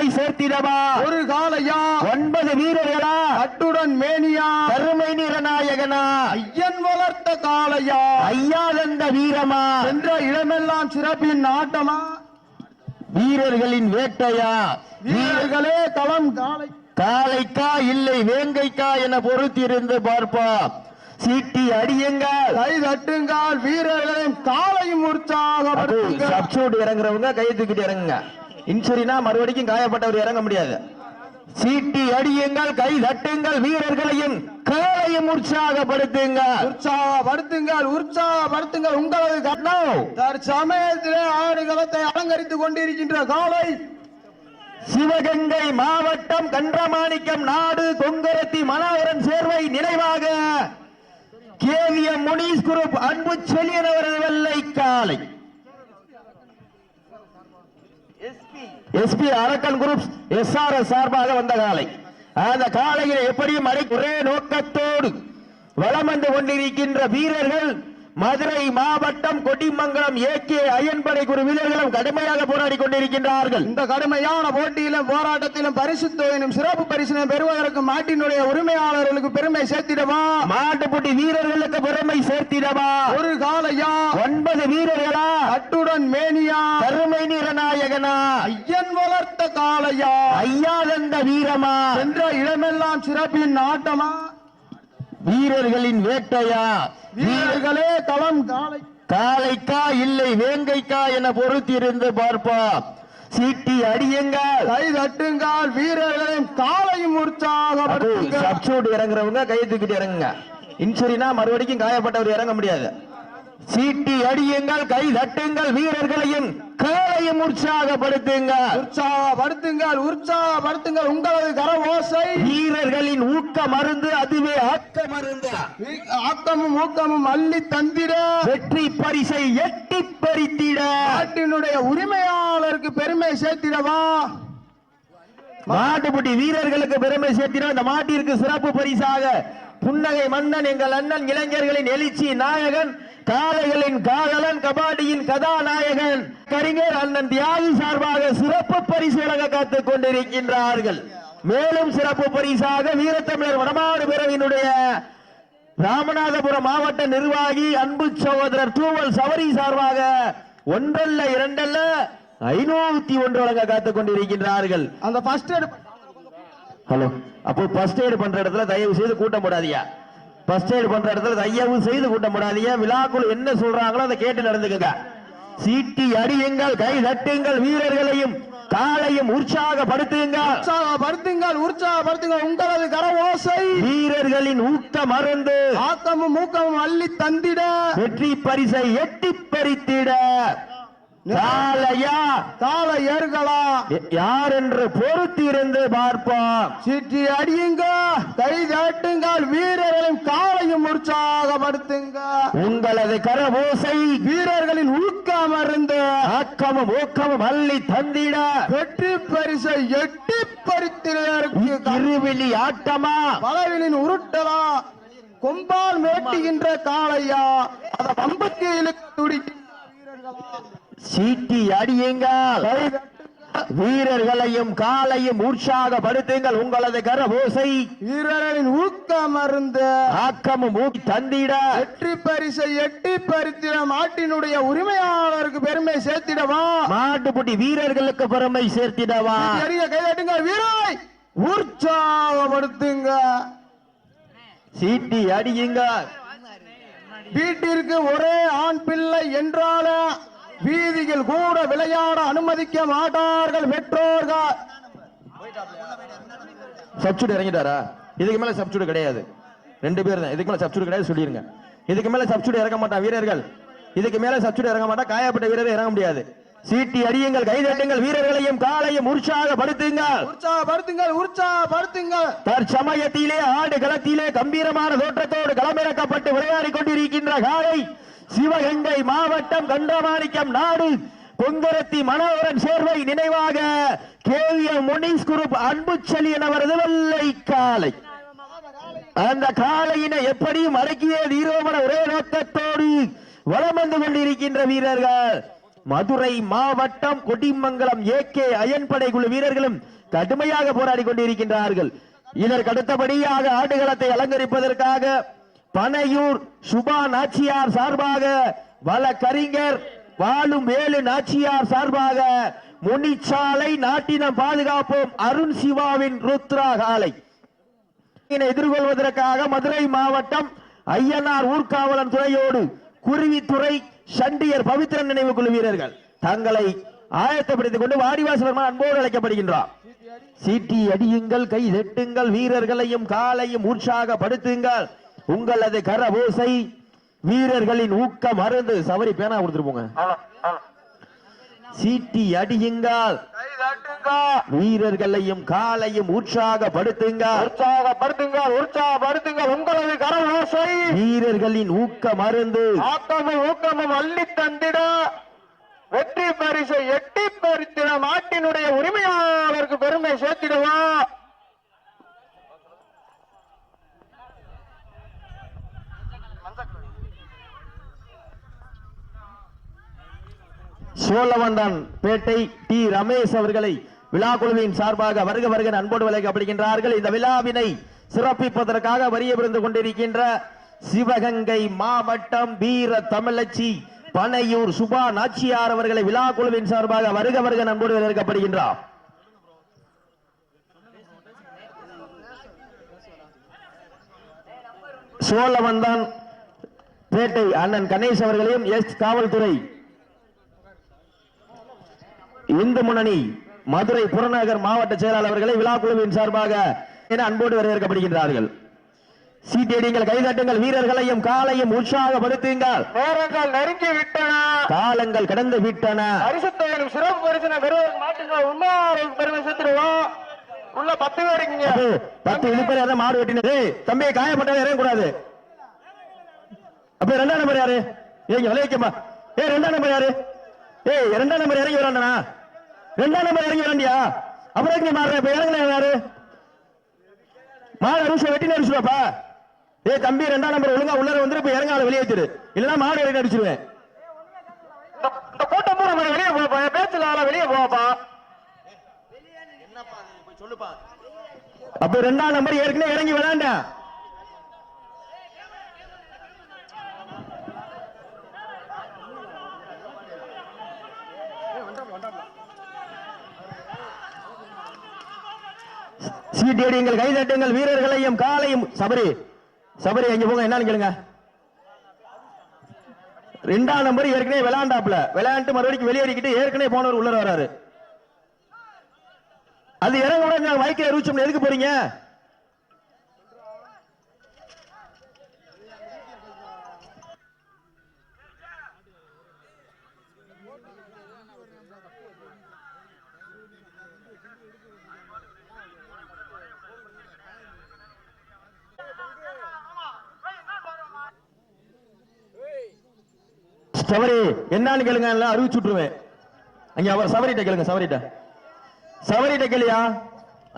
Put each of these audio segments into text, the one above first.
பெருமை சேர்த்திடவா? ஒரு காலையா? ஒன்பது வீரர்களா? அட்டுடன் மேனியா? கருமை நிறநாயகனா ஐயன் வளர்த்த காளையா? ஐயாதந்த வீரமா? என்ற இடமெல்லாம் சிறப்பின் நாட்டமா வீரர்களின் வேட்டையா? வீரர்களே களம் காளை. காளைக்கா இல்லை வேங்கைக்கா என பொறுத்திருந்து பார்ப்போம். சீட்டி அடியுங்கள் கை தட்டுங்கள் வீரர்களையும் காலையும் உற்சாகப்படுத்துங்க சப்சூட் இறங்குறவங்க கை தூக்கிட்டு இறங்குங்க. இன்சுரினா மறுபடியும் காயப்பட்டவர் இறங்க முடியாது. சீட்டி அடியுங்கள் கை தட்டுங்கள் வீரர்களையும் காலையும் உற்சாகப்படுத்துங்க உற்சாகப்படுத்துங்கள் உற்சாகப்படுத்துங்கள் உங்களது கண்ணம் தற்சமயத்திலே ஆடுகளத்தை அலங்கரித்துக் கொண்டிருக்கின்ற காலை. சிவகங்கை மாவட்டம் கன்றமாணிக்கம் நாடு கொங்கரத்தி மனோகரன் சேர்வை நினைவாக கேவிஎம் முனீஸ் குரூப் அன்பு செல்லியன் அவரது வெள்ளை காலை. எஸ்பி அரக்கன் குரூப் எஸ்ஆர்எஸ் சார்பாக வந்த காலை. அந்த காலையில் எப்படியும் ஒரே நோக்கத்தோடு வளம் வந்து கொண்டிருக்கின்ற வீரர்கள் மதுரை மாவட்டம் கொடிமங்கலம் ஏகே அயன்படை குரு வீரர்களும் கடுமையாக போராடி கொண்டிருக்கின்றார்கள். இந்த கடுமையான போட்டியிலும் போராட்டத்திலும் பரிசு தொகையிலும் சிறப்பு பரிசினை பெறுவதற்கு மாட்டினுடைய உரிமையாளர்களுக்கு பெருமை சேர்த்திடவா? மாட்டுப்பட்டி வீரர்களுக்கு பெருமை சேர்த்திடவா? ஒரு காலையா ஒன்பது வீரர்களா? அட்டுடன் மேனியா? கருமை நிறநாயகனா? ஐயன் வளர்த்த காளையா? ஐயாதந்த வீரமா? என்ற இடமெல்லாம் சிறப்பின் நாட்டமா வீரர்களின் வேட்டையா? வீரர்களே களம் காளை காளைக்கா இல்லை வேங்கைக்கா என பொறுத்திருந்து பார்ப்போம் சீட்டி அடியுங்கள் கை தட்டுங்கள் வீரர்களையும் காலையும் உற்சாகப்படுத்துங்க சப்சூட் இறங்குறவங்க கை தூக்கிட்டு இறங்குங்க. இன்சுரினா மறுபடியும் காயப்பட்டவர் இறங்க முடியாது. சீட்டி அடியுங்கள் கை தட்டுங்கள் வீரர்களையும் காலையும் உற்சாகப்படுத்துங்க உற்சாகப்படுத்துங்கள் உற்சாகப்படுத்துங்கள் உங்களது கர ஓசை வீரர்களின் ஊக்க மருந்து அதுவே ஆக்க மருந்து ஆக்கமும் ஊக்கமும் அள்ளி தந்திட. வெற்றி பரிசை எட்டி பறித்திட. நாட்டினுடைய உரிமையாளருக்கு பெருமை சேர்த்திடவா? மாட்டுப்பட்டி வீரர்களுக்கு பெருமை சேர்த்திட. அந்த மாட்டிற்கு சிறப்பு பரிசாக புன்னகை மன்னன் எங்கள் அண்ணன் இளைஞர்களின் எழுச்சி நாயகன் காளைகளின் காதலன் கபாடியின் கதாநாயகன் கரிஞர் அண்ணன் தியாகி சார்பாக சிறப்பு பரிசு வழங்க காத்துக் கொண்டிருக்கின்றார்கள். மேலும் சிறப்பு பரிசாக வீரத்தமிழர் வடமாடு பிறவினுடைய ராமநாதபுரம் மாவட்ட நிர்வாகி அன்பு சகோதரர் தூவல் சவரி சார்பாக ஒன்றல்ல இரண்டல்ல ஐநூத்தி ஒன்று வழங்க காத்துக் கொண்டிருக்கின்றார்கள். அந்த ஃபர்ஸ்ட் ஹலோ அப்போ ஃபர்ஸ்ட் எய்ட் பண்ற இடத்துல தயவு செய்து கூட்டம் போடாதீங்க. ஃபர்ஸ்ட் எய்ட் பண்ற இடத்துல தயவு செய்து கூட்டம் போடாதீங்க. விழாக்குள் என்ன சொல்றாங்களோ அதை கேட்டு நடந்துக்கங்க. சீட்டி அடியுங்கள் கை தட்டுங்கள் வீரர்களையும் காலையும் உற்சாகப்படுத்துங்கள். உற்சாகப்படுத்துங்கள் உற்சாகப்படுத்துங்கள். உங்களது கர ஓசை வீரர்களின் ஊக்க மருந்து. ஆக்கமும் ஊக்கமும் அள்ளி தந்திட. வெற்றி பரிசை எட்டி பறித்திட. யார் என்று பொறுத்திருந்து பார்ப்போம். சிற்றி அடியுங்க கை தட்டுங்கள் வீரர்களின் காலையும் உற்சாகப்படுத்துங்க உங்களது கரபோசை வீரர்களின் ஊக்கம் அருந்து ஆக்கமும் ஊக்கமும் அள்ளி தந்திட. வெற்றி பரிசை எட்டி பறித்திற்கு இருவிழி ஆட்டமா? பலவினின் உருட்டலா. கொம்பால் மேட்டுகின்ற காளையா. அத பம்பத்தி இழுத்து துடிக்கின்ற வீரர்களா. சீட்டி அடியுங்கள். வீரர்களையும் காலையும் உற்சாகப்படுத்துங்கள் உங்களது கரபோசை. வீரர்களின் ஊக்கம் அருந்து. ஆக்கமும் ஊக்கி தந்திட. வெற்றி பரிசை எட்டி பறித்திட மாட்டினுடைய உரிமையாளருக்கு பெருமை சேர்த்திடவா? மாட்டுப்புட்டி வீரர்களுக்கு பெருமை சேர்த்திடவா? எரிய கைதட்டுங்க வீராய் உற்சாகப்படுத்துங்க. சீட்டி அடியுங்க வீட்டிற்கு ஒரே ஆண் பிள்ளை என்றாலும் வீதியில் கூட விளையாட அனுமதிக்க மாட்டார்கள் பெற்றோர்கள். சப்சூட் இறங்கிட்டாரா? இதுக்கு மேல சப்சூட் கிடையாது. ரெண்டு பேர் தான். இதுக்கு மேல சப்சூட் கிடையாது சொல்லிருங்க. இதுக்கு மேல சப்சூட் இறங்க மாட்டான் வீரர்கள். இதுக்கு மேல சப்சூட் இறங்க மாட்டா காயப்பட்ட வீரர் இறங்க முடியாது. சீட்டி அடியுங்கள் கைதட்டுங்கள் வீரர்களையும் காலையும் உற்சாகப்படுத்துங்கள். உற்சாகப்படுத்துங்கள் உற்சாகப்படுத்துங்கள். தற்சமயத்திலே ஆடு களத்திலே கம்பீரமான தோற்றத்தோடு களமிறக்கப்பட்டு விளையாடிக் கொண்டிருக்கின்ற காலை சிவகங்கை மாவட்டம் கண்டமாணிக்கம் நாடு. பொங்கரத்தி மனோகரன் சேர்வை நினைவாக கேவிஎம் முனிஸ் குரூப் அன்பு செலியன் அவரது வெள்ளை காலை. அந்த காளையினை எப்படியும் அடக்கிய தீரோமன ஒரே நோக்கத்தோடு வளம் வந்து கொண்டிருக்கின்ற வீரர்கள். மதுரை மாவட்டம் கொடிமங்கலம் ஏகே அயன்படை குழு வீரர்களும் கடுமையாக போராடி கொண்டிருக்கின்றார்கள். இதற்கு அடுத்தபடியாக ஆடுகளத்தை அலங்கரிப்பதற்காக பனையூர் சுபா நாச்சியார் சார்பாக வழக்கறிஞர் வாழும் வேலு நாச்சியார் சார்பாக முனிச்சாலை நாட்டினம் பாதுகாப்போம் அருண் சிவாவின் ருத்ரா காலை. எதிர்கொள்வதற்காக மதுரை மாவட்டம் ஐயனார் ஊர்காவலன் துறையோடு குருவித்துறை சண்டியர் பவித்திரன் நினைவு குழு வீரர்கள். தங்களை ஆயத்தப்படுத்திக் கொண்டு வாடிவாசல் அன்போடு அழைக்கப்படுகின்றார். சீட்டி அடியுங்கள் கை தட்டுங்கள் வீரர்களையும் காலையும் உற்சாகப்படுத்துங்கள். உங்களது கரபோசை வீரர்களின் ஊக்க மருந்து. சவரி பேனா கொடுத்துட்டு போங்க. சீட்டி அடியுங்கள். வீரர்களையும் காலையும் உற்சாகப்படுத்துங்கள். உற்சாகப்படுத்துங்கள் உற்சாகப்படுத்துங்கள். உங்களது கரவோசை வீரர்களின் ஊக்க மருந்து. ஆக்கமும் ஊக்கமும் அள்ளி தந்திட வெற்றி பரிசை எட்டி பறித்திட நாட்டினுடைய உரிமையாளருக்கு பெருமை சேர்த்திடுவா சோழவண்டன் பேட்டை டி. ரமேஷ் அவர்களை விழா குழுவின் சார்பாக வருக வருக அன்போடு வழங்கப்படுகின்றார்கள். இந்த விழாவினை சிறப்பிப்பதற்காக வரிய விருந்து கொண்டிருக்கின்ற சிவகங்கை மாவட்டம் வீர தமிழச்சி பனையூர் சுபா நாச்சியார் அவர்களை விழா குழுவின் சார்பாக வருக வருக அன்போடு வரவேற்கப்படுகின்றார் சோழவந்தான் பேட்டை அண்ணன் கணேஷ் அவர்களையும் எஸ். காவல்துறை இந்து முன்னணி மதுரை புறநகர் மாவட்ட செயலாளர் அவர்களை விழா குழுவின் சார்பாக என அன்போடு வரவேற்கப்படுகின்றார்கள். சீட்டடிங்கள் கைதட்டுங்கள் வீரர்களையும் காலையும் உற்சாகப்படுத்துங்கள். நேரங்கள் நெருங்கி விட்டன. காலங்கள் கடந்து விட்டன. பரிசுத்தையும் சிறப்பு பரிசனை பெறுவதற்கு மாட்டுங்கள் உண்மையாளருக்கு பெருமை சேர்த்திடுவோம் உள்ள பத்து பேர் இருக்கீங்க பத்து இழுப்பறி அதான் மாடு வெட்டினது. தம்பி காயப்பட்டவன் இறங்கக்கூடாது அப்ப ரெண்டாம் நம்பர் யாரு? ஏங்க விளைவிக்கமா ஏய் ரெண்டாம் நம்பர் யாரு? ஏய் ரெண்டாம் நம்பர் இறங்கி வராண்டனா ரெண்டாம் நம்பர் இறங்கி வராண்டியா அப்புறம் எங்க மாறுற? இப்ப இறங்கல யாரு? மாடு அரிசி வெட்டி அடிச்சுடுவாப்பா ஏய் தம்பி ரெண்டாம் நம்பர் ஒழுங்கா உள்ளர வந்து இப்ப இறங்கால வெளியே வச்சிரு. இல்லன்னா மாடு இறங்கி அடிச்சிருவேன். இந்த- கூட்டம் பூரா வெளியே போப்பா. பேச்சுல ஆள வெளியே போப்பா அப்ப ரெண்டாம் நம்பர் ஏற்கனவே இறங்கி விளையாண்டேன் சீட்டியடிங்கள் கைதட்டுங்கள் வீரர்களையும் காலையும். சபரி சபரி அங்க போங்க என்னன்னு கேளுங்க. ரெண்டாம் நம்பர் ஏற்கனவே விளையாண்டாப்ல விளையாண்டு மறுபடியும் வெளியேறிக்கிட்டு ஏற்கனவே போனவர் உள்ள வராரு. அது இறங்க விட நான் மைக்கை எதுக்கு போறீங்க? சவரி என்னன்னு கேளுங்க எல்லாம் அறிவிச்சு விட்டுருவேன். அங்க அவர் சவரிட்ட கேளுங்க சவரிட்ட. சவரிட்ட கேளியா?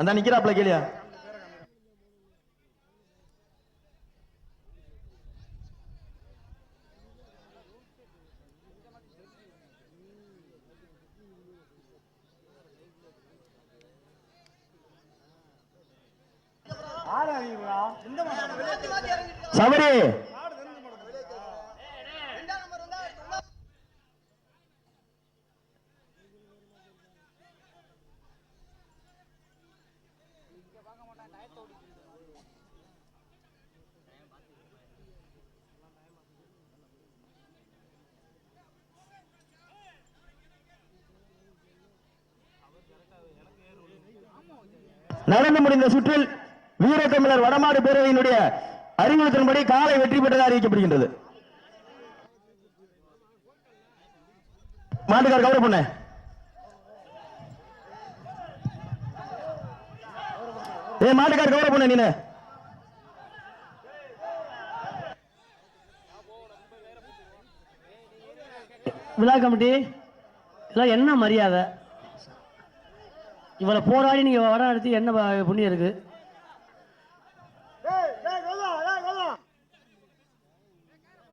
அந்த நிக்கிறாப்ல கேளியா? சவரி நடந்து முடிந்த சுற்றில் வீரத்தமிழர் வடமாடு பேரவையினுடைய அறிவுறுத்தலின்படி காலை வெற்றி பெற்றதாக அறிவிக்கப்படுகின்றது. மாட்டுக்கார் கவலை பண்ண ஏ மாட்டுக்கார் கவர பண்ண நீனு. விழா கமிட்டி இதெல்லாம் என்ன மரியாதை? இவளை போராடி நீங்கள் வர நடத்தி என்ன புண்ணியம் இருக்குது